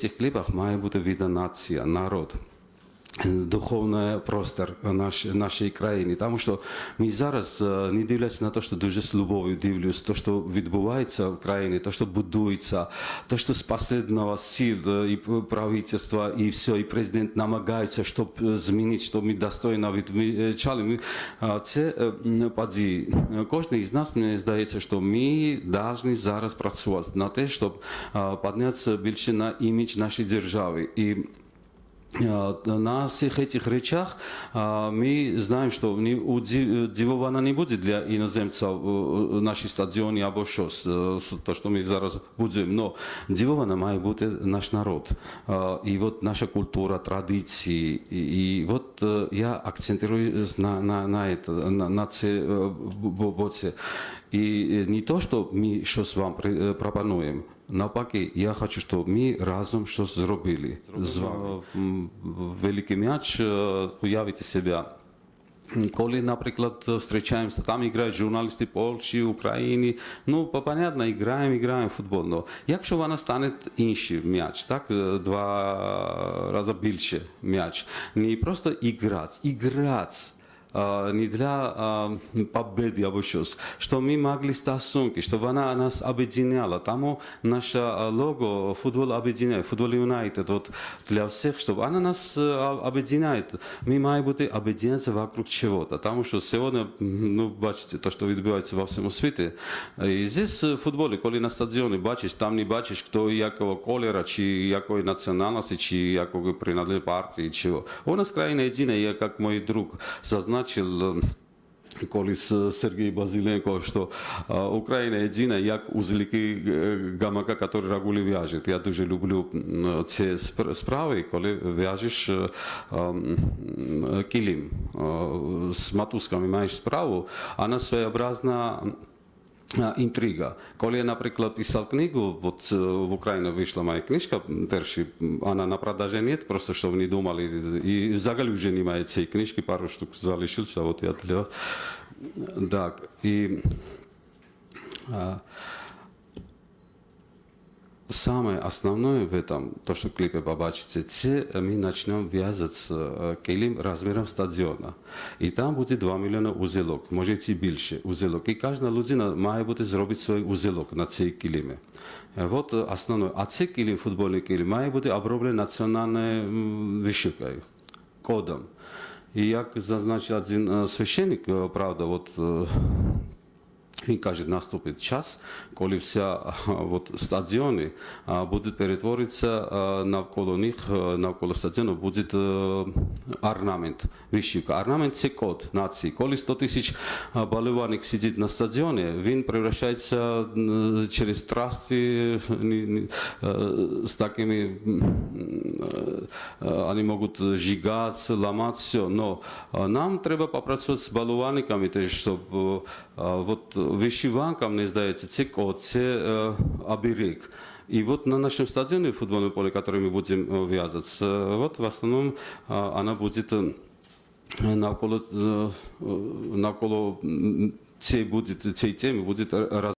цих кліпах має бути видна нація, народ. Духовний простір наш, нашої країни, тому що ми зараз е, не дивляться на те, що дуже з любов'ю дивлюсь, те, що відбувається в країні, те, що будується, те, що з останнього сил е, і правительства, і все, і президент намагаються, щоб е, змінити, щоб ми достойно відмічали. Ми, е, це е, м, події. Кожен із нас, мені здається, що ми повинні зараз працювати на те, щоб е, піднятися більше на імідж нашої держави. І Э, на всіх этих речах а, ми знаємо, що не удивована не буде для іноземців е, наші стадіони або щось, е, то, що ми зараз будуємо. Но дивована має бути наш народ. А, І от наша культура, традиції. І, і от е, я акцентую на, на, на, это, на, на це е, бо- боці. І не то, що ми щось вам при- е, пропонуємо, Навпаки, я хочу, щоб ми разом щось зробили. З вами. М, Великий м'яч е, уявити себе. Коли, наприклад, зустрічаємося, там грають журналісти Польщі, України, ну, понятно, граємо, граємо в футбол. Но якщо вона стане інший м'яч, так, е, два рази більше м'яч, не просто іграти, іграти, а, не для а, победы або щось, що ми могли стосунки, що вона нас об'єднала. Тому наше а, лого футбол об'єднає, футбол Юнайтед, от для всіх, щоб вона нас е, об'єднає. Ми маємо бути об'єднатися вокруг чого-то. Тому що сьогодні, м, ну, бачите, те, що відбувається во всьому світі. І здесь в футболі, коли на стадіоні бачиш, там не бачиш, хто якого кольору, чи якої національності, чи якої принадлежить партії, чого. У нас країна єдина, я, як мій друг зазначив, коли з Сергій Базиленко, що а, Україна єдина, як узлики е, гамака, який рагулі в'яжуть. Я дуже люблю м, ці спр- справи, коли в'яжеш е, ем, килим е, з матузками, маєш справу, вона своєобразна а, інтрига. Коли я, наприклад, писав книгу, от е, в Україні вийшла моя книжка, перша, вона на продажі нет, просто щоб не думали, і взагалі вже немає цієї книжки, пару штук залишився, от я для... Так, і а, Самое основное в этом, то, что в клипе побачите, це мы начнем вязать э, килим размером стадіона. І там буде 2 мільйони узелок, може ці більше узелок. І кожна людина має бути зробити свій узелок на цій килимі. Е, От е, основне. А цей килим, футбольний килим, має бути оброблений національною м, вишивкою, кодом. І як зазначив один е, священник, е, правда, от е, він каже, наступить час, коли вся а, от, стадіони а, будуть перетворитися а, навколо них, а, навколо стадіону буде а, орнамент, вишивка. Орнамент – це код нації. Коли 100 тисяч а, болівальник сидить на стадіоні, він превращається м, через трасти ні- ні, е, з такими, м, е, е, вони можуть жигатися, ламати все. Но а, нам треба попрацювати з болівальниками, теж, щоб е, а, от вишиванка, мені здається, це код, це е, оберег. И вот на нашем стадионе футбольном поле, который мы будем э, вязать, э, вот в основном э, она будет э, навколо, э, навколо м, цієї, буде, цієї теми буде раз